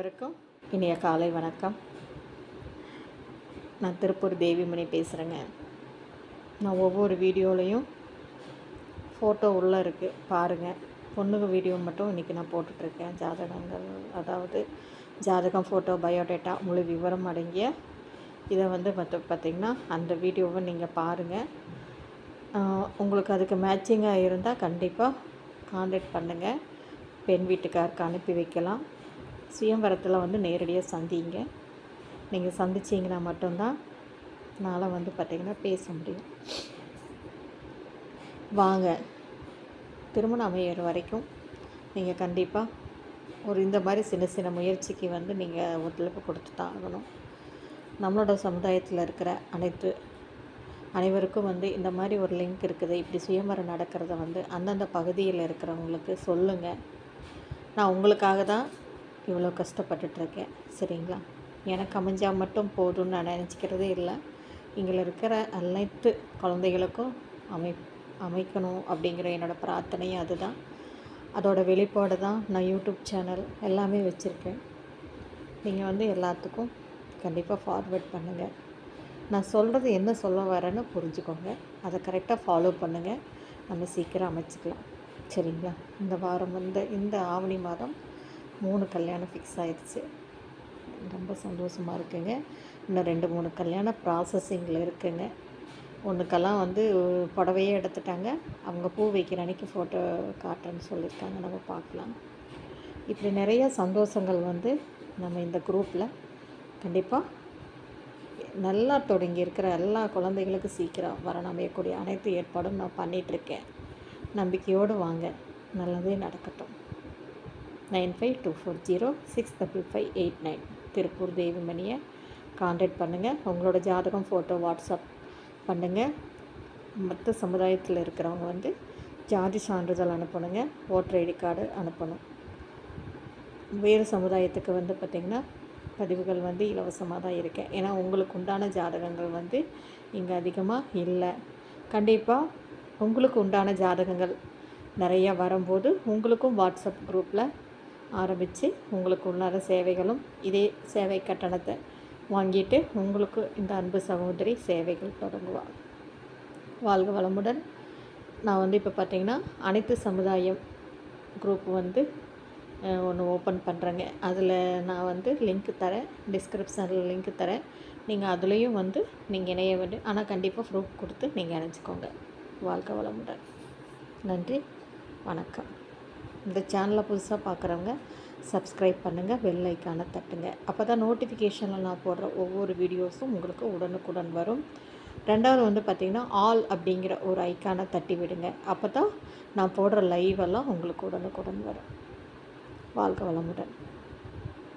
வணக்கம் இனிய காலை வணக்கம். நான் திருப்பூர் தேவிமணி பேசுகிறேங்க நான் ஒவ்வொரு வீடியோலையும் ஃபோட்டோ உள்ளே இருக்குது பாருங்கள் பொண்ணுங்க வீடியோ மட்டும் இன்றைக்கி நான் போட்டுட்ருக்கேன். ஜாதகங்கள் அதாவது ஜாதகம் ஃபோட்டோ பயோடேட்டா முழு விவரம் அடங்கிய இதை வந்து மற்ற பார்த்திங்கன்னா அந்த வீடியோவை நீங்கள் பாருங்கள் உங்களுக்கு அதுக்கு மேட்சிங்காக இருந்தால் கண்டிப்பாக கான்டாக்ட் பண்ணுங்கள் பெண் வீட்டுக்காருக்கு அனுப்பி வைக்கலாம். சுயம்பரத்தில் வந்து நேரடியாக சந்திங்க. நீங்கள் சந்திச்சிங்கன்னா மட்டும்தான் நான் வந்து பார்த்திங்கன்னா பேச முடியும். வாங்க. திருமணம் அமையிற வரைக்கும் நீங்கள் கண்டிப்பாக ஒரு இந்த மாதிரி சின்ன சின்ன முயற்சிக்கு வந்து நீங்கள் ஒத்துழைப்பு கொடுத்து தான் ஆகணும் நம்மளோட சமுதாயத்தில் இருக்கிற அனைத்து அனைவருக்கும் வந்து இந்த மாதிரி ஒரு லிங்க் இருக்குது. இப்படி சுயமரம் நடக்கிறத வந்து அந்தந்த பகுதியில் இருக்கிறவங்களுக்கு சொல்லுங்கள் நான் உங்களுக்காக தான் இவ்வளோ கஷ்டப்பட்டுட்ருக்கேன் சரிங்களா? எனக்கு அமைஞ்சால் மட்டும் போதும்னு நான் நினச்சிக்கிறதே இல்லை. இங்கே இருக்கிற அனைத்து குழந்தைகளுக்கும் அமை அமைக்கணும் அப்படிங்கிற என்னோடய பிரார்த்தனையும் அதுதான். அதோட வெளிப்பாடு தான் நான் யூடியூப் சேனல் எல்லாமே வச்சுருக்கேன். நீங்கள் வந்து எல்லாத்துக்கும் கண்டிப்பாக ஃபார்வேர்ட் பண்ணுங்கள் நான் சொல்கிறது என்ன சொல்ல வரேன்னு புரிஞ்சுக்கோங்க. அதை கரெக்டாக ஃபாலோ பண்ணுங்கள் நம்ம சீக்கிரம் அமைச்சிக்கலாம். சரிங்களா? இந்த வாரம் வந்து இந்த ஆவணி மாதம் மூணு கல்யாணம் ஃபிக்ஸ் ஆகிடுச்சு ரொம்ப சந்தோஷமாக இருக்குங்க. இன்னும் ரெண்டு மூணு கல்யாணம் ப்ராசஸிங்கில் இருக்குங்க. ஒன்றுக்கெல்லாம் வந்து புடவையே எடுத்துட்டாங்க. அவங்க பூ வைக்கிற அன்றைக்கி ஃபோட்டோ காட்டுறேன்னு சொல்லியிருக்காங்க. நம்ம பார்க்கலாம். இப்படி நிறைய சந்தோஷங்கள் வந்து நம்ம இந்த குரூப்பில் கண்டிப்பாக நல்லா தொடங்கி இருக்கிற எல்லா குழந்தைகளுக்கும் சீக்கிரம் வர அமையக்கூடிய அனைத்து ஏற்பாடும் நான் பண்ணிகிட்ருக்கேன் நம்பிக்கையோடு வாங்க. நல்லதே நடக்கட்டும். Nine five two four zero six double five eight nine. Tiruppur தேவிமணியை contact பண்ணுங்கள் உங்களோட ஜாதகம் ஃபோட்டோ வாட்ஸ்அப் பண்ணுங்கள் மற்ற சமுதாயத்தில் இருக்கிறவங்க வந்து ஜாதி சான்றிதழ் அனுப்பணுங்க. ஓட்டர் ஐடி கார்டு அனுப்பணும். வேறு சமுதாயத்துக்கு வந்து பார்த்திங்கன்னா பதிவுகள் வந்து இலவசமாக தான் இருக்கேன் ஏன்னா உங்களுக்கு உண்டான ஜாதகங்கள் வந்து இங்கே அதிகமாக இல்லை. கண்டிப்பாக உங்களுக்கு உண்டான ஜாதகங்கள் நிறையா வரும்போது உங்களுக்கும் வாட்ஸ்அப் குரூப்பில் ஆரம்பித்து உங்களுக்கு உள்ளார சேவைகளும் இதே சேவை கட்டணத்தை வாங்கிட்டு உங்களுக்கு இந்த அன்பு சகோதரி சேவைகள் தொடங்குவாள் வாழ்க வளமுடன். நான் வந்து இப்போ பார்த்திங்கன்னா அனைத்து சமுதாயம் குரூப் வந்து ஒன்று ஓப்பன் பண்ணுறேங்க அதில் நான் வந்து லிங்க் தரேன். டிஸ்கிரிப்ஷனில் லிங்க் தரேன். நீங்கள் அதுலேயும் வந்து நீங்கள் இணைய வேண்டும். ஆனால் கண்டிப்பாக ப்ரூஃப் கொடுத்து நீங்கள் இணைச்சிக்கோங்க வாழ்க வளமுடன். நன்றி. வணக்கம். இந்த சேனலை புதுசாக பார்க்குறவங்க சப்ஸ்கிரைப் பண்ணுங்கள் பெல் ஐக்கானை தட்டுங்க. அப்போ தான் நோட்டிஃபிகேஷனில் நான் போடுற ஒவ்வொரு வீடியோஸும் உங்களுக்கு உடனுக்குடன் வரும். ரெண்டாவது வந்து பார்த்திங்கன்னா ஆல் அப்படிங்கிற ஒரு ஐக்கானை தட்டி விடுங்க. அப்போ தான் நான் போடுற லைவெல்லாம் உங்களுக்கு உடனுக்குடன் வரும். வாழ்க வளமுடன்.